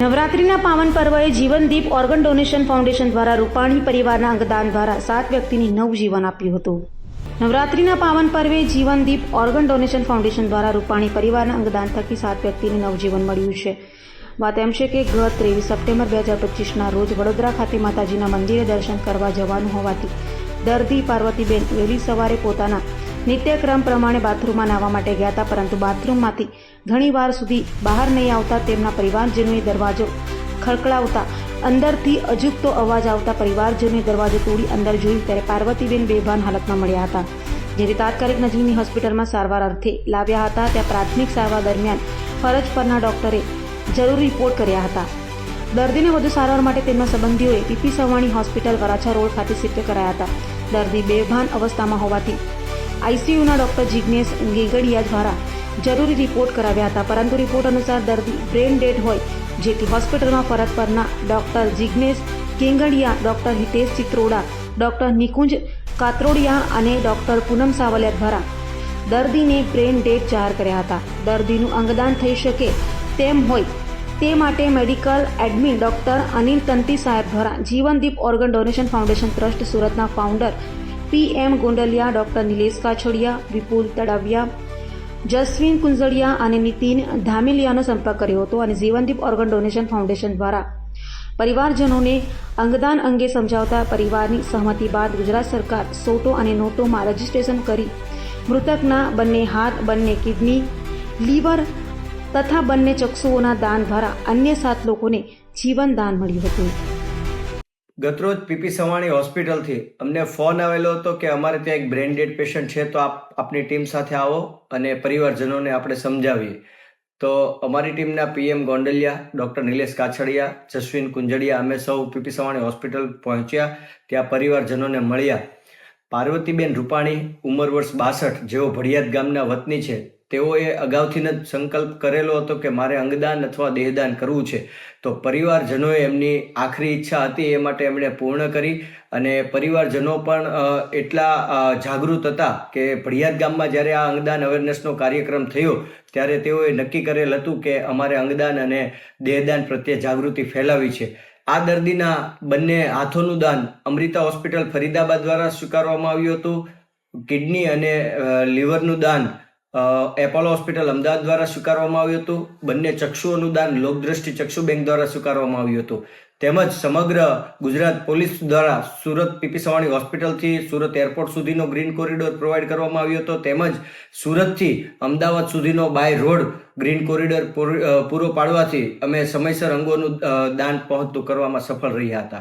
નવરાત્રિના પાવન પર્વએ જીવનદીપ ઓર્ગન ડોનેશન ફાઉન્ડેશન દ્વારા રૂપાણી પરિવારના અંગદાન દ્વારા સાત વ્યક્તિને નવજીવન આપ્યું હતું. નવરાત્રિના પાવન પર્વે જીવનદીપ ઓર્ગન ડોનેશન ફાઉન્ડેશન દ્વારા રૂપાણી પરિવારના અંગદાન થકી સાત વ્યક્તિને નવજીવન મળ્યું છે. વાત એમ છે કે ગત ત્રેવીસ સપ્ટેમ્બર બે હજાર પચીસના રોજ વડોદરા ખાતે માતાજીના મંદિરે દર્શન કરવા જવાનું હોવાથી દર્દી પાર્વતીબેન વહેલી સવારે પોતાના નિત્યક્રમ પ્રમાણે બાથરૂમમાં નાહવા માટે ગયા હતા, પરંતુ બાથરૂમમાંથી ઘણી વાર સુધી બહાર નહીં આવતા તેમના પરિવારજનોએ દરવાજો ખડકડાવતા અંદરથી અજુકતો અવાજ આવતા પરિવારજનોએ દરવાજો તોડી અંદર જોયું ત્યારે પાર્વતીબેન બેભાન હાલતમાં મળ્યા હતા જેને તાત્કાલિક નજીકની હોસ્પિટલમાં સારવાર અર્થે લાવ્યા હતા. ત્યાં પ્રાથમિક સારવાર દરમિયાન ફરજ પરના ડોક્ટરે જરૂરી રિપોર્ટ કર્યા હતા. દર્દીને વધુ સારવાર માટે તેમના સંબંધીઓએ PP Savani hospital Varachha road ખાતે શિફ્ટ કરાયા હતા. દર્દી બેભાન અવસ્થામાં હોવાથી આઈસીયુના ડોક્ટર જિજ્ઞેશ ગેગડિયા દ્વારા જરૂરી રિપોર્ટ કરાવ્યા હતા. પરંતુ રિપોર્ટ અનુસાર દર્દી બ્રેન ડેડ હોય, જેથી હોસ્પિટલમાં ફરજ પરના doctor Jignesh Gangadiya doctor Hitesh Chitroda, doctor Nikunj Katrodiya અને ડોક્ટર પૂનમ સાવલિયા દ્વારા દર્દીને બ્રેન ડેડ જાહેર કર્યા હતા. દર્દીનું અંગદાન થઈ શકે તેમ હોય, તે માટે medical admin doctor Anil Tanti સાહેબ દ્વારા Jeevandeep organ donation foundation trust સુરતના founder P M Gondaliya, doctor Nilesh Kachhadiya, Vipul Tadaviya, Jasvin Kunjaliya અને નીતિન ધામેલિયાનો સંપર્ક કર્યો હતો અને જીવનદીપ ઓર્ગન ડોનેશન ફાઉન્ડેશન દ્વારા પરિવારજનોને અંગદાન અંગે સમજાવતા પરિવારની સહમતિ બાદ ગુજરાત સરકાર સોટો અને નોટોમાં રજીસ્ટ્રેશન કરી મૃતકના બંને હાથ, બંને કિડની, લીવર તથા બંને ચક્ષુઓના દાન દ્વારા અન્ય સાત લોકોને જીવન દાન મળ્યું હતું. ગતરોજ પીપી સવાણી હોસ્પિટલથી અમને ફોન આવેલો હતો કે અમારે ત્યાં એક બ્રેન ડેડ પેશન્ટ છે, તો આપ, આપની ટીમ સાથે આવો અને પરિવારજનોને આપણે સમજાવીએ. તો અમારી ટીમના પીએમ ગોંડલિયા, ડૉક્ટર નિલેશ કાછડિયા, જસવીન કુંજડિયા, અમે સૌ પીપી સવાણી હોસ્પિટલ પહોંચ્યા, ત્યાં પરિવારજનોને મળ્યા. પાર્વતીબેન રૂપાણી, ઉંમર વર્ષ બાસઠ, જેઓ ભડિયાદ ગામના વતની છે તેઓએ અગાઉથી જ સંકલ્પ કરેલો હતો કે મારે અંગદાન અથવા દેહદાન કરવું છે. તો પરિવારજનોએ એમની આખરી ઈચ્છા હતી એ માટે એમણે પૂર્ણ કરી અને પરિવારજનો પણ એટલા જાગૃત હતા કે ભડિયાદ ગામમાં જ્યારે આ અંગદાન અવેરનેસનો કાર્યક્રમ થયો, ત્યારે તેઓએ નક્કી કરેલ હતું કે અમારે અંગદાન અને દેહદાન પ્રત્યે જાગૃતિ ફેલાવી છે. આ દર્દીના બંને હાથોનું દાન અમૃતા હોસ્પિટલ ફરીદાબાદ દ્વારા સ્વીકારવામાં આવ્યું હતું. કિડની અને લીવરનું દાન એપોલો હોસ્પિટલ અમદાવાદ દ્વારા સ્વીકારવામાં આવ્યું હતું. બંને ચક્ષુઓનું દાન લોકદ્રષ્ટિ ચક્ષુ બેંક દ્વારા સ્વીકારવામાં આવ્યું હતું. તેમજ સમગ્ર ગુજરાત પોલીસ દ્વારા સુરત પીપી સવાણી હોસ્પિટલથી સુરત એરપોર્ટ સુધીનો ગ્રીન કોરિડોર પ્રોવાઈડ કરવામાં આવ્યો હતો. તેમજ સુરતથી અમદાવાદ સુધીનો બાય રોડ ગ્રીન કોરિડોર પૂરો પાડવાથી અમે સમયસર અંગોનું દાન પહોંચતું કરવામાં સફળ રહ્યા હતા.